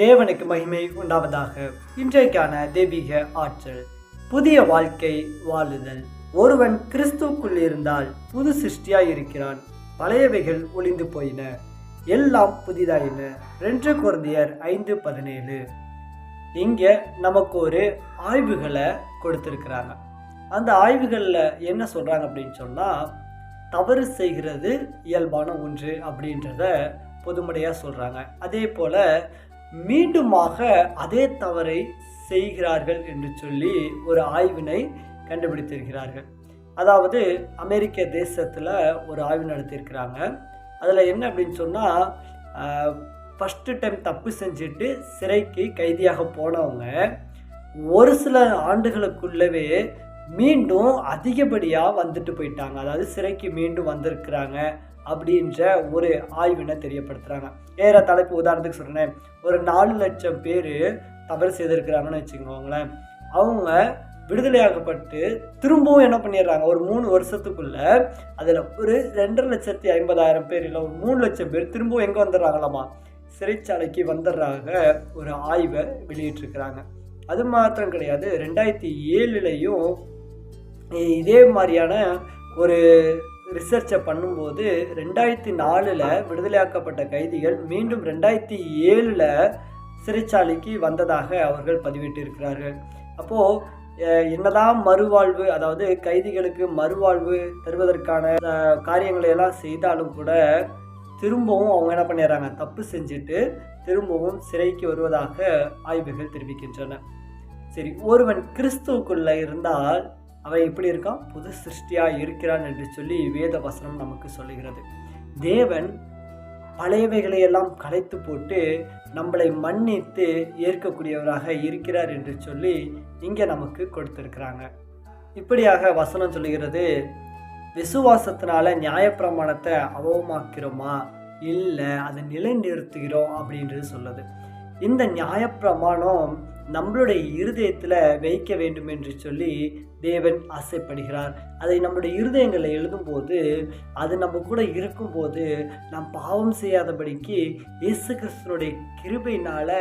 தேவனுக்கு மகிமை உண்டாவதாக. இன்றைக்கான தெய்வீக ஆற்றல் புதிய வாழ்க்கை வாழுதல். ஒருவன் கிறிஸ்துக்குள் இருந்தால் புது சிருஷ்டியாய் இருக்கிறான். பழையவைகள் ஒளிந்து போயின. எல்லாம் புதிதாயின. ரெண்டு குழந்தையர் ஐந்து பதினேழு. இங்கே நமக்கு ஒரு ஆய்வுகளை கொடுத்துருக்குறாங்க. அந்த ஆய்வுகளில் என்ன சொல்கிறாங்க அப்படின்னு சொன்னால் தவறு செய்கிறது இயல்பான ஒன்று அப்படின்றத பொதுமடையாக சொல்கிறாங்க அதே போல் மீண்டுமாக அதே தவறை செய்கிறார்கள் என்று சொல்லி ஒரு ஆய்வினை கண்டுபிடித்திருக்கிறார்கள். அதாவது அமெரிக்க தேசத்தில் ஒரு ஆய்வு நடத்தியிருக்கிறாங்க. அதில் என்ன அப்படின்னு சொன்னால் ஃபஸ்ட்டு டைம் தப்பு செஞ்சுட்டு சிறைக்கு கைதியாக போனவங்க ஒரு சில ஆண்டுகளுக்குள்ளவே மீண்டும் அதிகப்படியாக வந்துட்டு போயிட்டாங்க. அதாவது சிறைக்கு மீண்டும் வந்திருக்கிறாங்க அப்படின்ற ஒரு ஆய்வினை தெரியப்படுத்துகிறாங்க ஏற தலைப்பு உதாரணத்துக்கு சொல்கிறேன் ஒரு நாலு லட்சம் பேர் தவறு செய்திருக்கிறாங்கன்னு வச்சுக்கோங்களேன். அவங்க விடுதலையாகப்பட்டு திரும்பவும் என்ன பண்ணிடுறாங்க? ஒரு மூணு வருஷத்துக்குள்ள அதில் ஒரு ரெண்டரை லட்சத்தி ஐம்பதாயிரம் பேர் இல்லை ஒரு மூணு லட்சம் பேர் திரும்பவும் எங்கே வந்துடுறாங்களாமா? சிறைச்சாலைக்கு வந்துடுறாங்க ஒரு ஆய்வை வெளியிட்டிருக்கிறாங்க. அது மாத்திரம் கிடையாது ரெண்டாயிரத்தி ஏழுலையும் இதே மாதிரியான ஒரு ரிசர்ச்சை பண்ணும்போது ரெண்டாயிரத்தி நாலில் விடுதலையாக்கப்பட்ட கைதிகள் மீண்டும் ரெண்டாயிரத்தி ஏழில் சிறைச்சாலைக்கு வந்ததாக அவர்கள் பதிவிட்டிருக்கிறார்கள். அப்போது என்னதான் மறுவாழ்வு அதாவது கைதிகளுக்கு மறுவாழ்வு தருவதற்கான காரியங்களை எல்லாம் செய்தாலும் கூட திரும்பவும் அவங்க என்ன பண்ணிடுறாங்க? தப்பு செஞ்சுட்டு திரும்பவும் சிறைக்கு வருவதாக ஆய்வுகள் தெரிவிக்கின்றன. சரி ஒருவன் கிறிஸ்துவுக்குள்ளே இருந்தால் அவன் எப்படி இருக்கான் புது சிருஷ்டியாக இருக்கிறான் என்று சொல்லி வேத வசனம் நமக்கு சொல்லுகிறது. தேவன் பழையவைகளை எல்லாம் கலைத்து போட்டு நம்மளை மன்னித்து ஏற்கக்கூடியவராக இருக்கிறார் என்று சொல்லி இங்கே நமக்கு கொடுத்துருக்குறாங்க. இப்படியாக வசனம் சொல்லுகிறது விசுவாசத்தினால நியாயப்பிரமாணத்தை அவமாக்கிறோமா இல்லை அதை நிலைநிறுத்துகிறோம் அப்படின்றது சொல்லுது. இந்த நியாயப்பிரமாணம் நம்மளுடைய இருதயத்தில் வைக்க வேண்டும் என்று சொல்லி தேவன் ஆசைப்படுகிறார். அதை நம்முடைய இருதயங்களை எழுதும்போது அது நம்ம கூட இருக்கும்போது நாம் பாவம் செய்யாதபடிக்கு இயேசு கிறிஸ்தனுடைய கிருபையினால்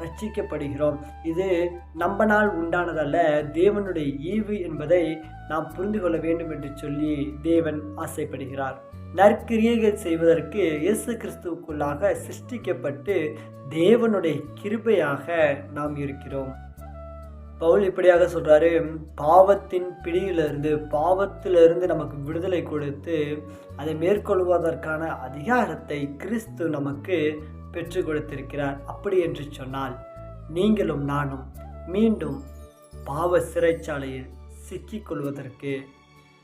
ரட்சிக்கப்படுகிறோம். இது நம்மனால் உண்டானதல்ல தேவனுடைய ஈவு என்பதை நாம் புரிந்து கொள்ள வேண்டும் என்று சொல்லி தேவன் ஆசைப்படுகிறார். நற்கிரியைகள் செய்வதற்கு இயேசு கிறிஸ்துவுக்குள்ளாக சிருஷ்டிக்கப்பட்டு தேவனுடைய கிருபையாக நாம் இருக்கிறோம். பவுல் இப்படியாக சொல்கிறாரு பாவத்தின் பிடியிலிருந்து பாவத்திலிருந்து நமக்கு விடுதலை கொடுத்து அதை மேற்கொள்வதற்கான அதிகாரத்தை கிறிஸ்து நமக்கு பெற்று கொடுத்திருக்கிறார். அப்படி என்று சொன்னால் நீங்களும் நானும் மீண்டும் பாவ சிறைச்சாலையில் சிக்கிக்கொள்வதற்கு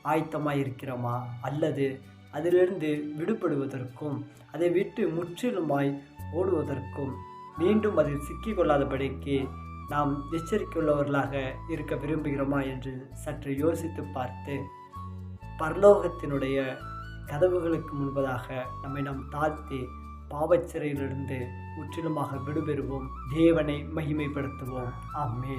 ஆயத்தமாக இருக்கிறோமா அல்லது அதிலிருந்து விடுபடுவதற்கும் அதை விட்டு முற்றிலுமாய் ஓடுவதற்கும் மீண்டும் அதில் சிக்கிக்கொள்ளாதபடிக்கு நாம் எச்சரிக்கையுள்ளவர்களாக இருக்க விரும்புகிறோமா என்று சற்று யோசித்து பார்த்து பரலோகத்தினுடைய கதவுகளுக்கு முன்பதாக நம்மை நாம் தாழ்த்தி பாவச்சிறையிலிருந்து முற்றிலுமாக விடுபெறுவோம். தேவனை மகிமைப்படுத்துவோம். ஆமே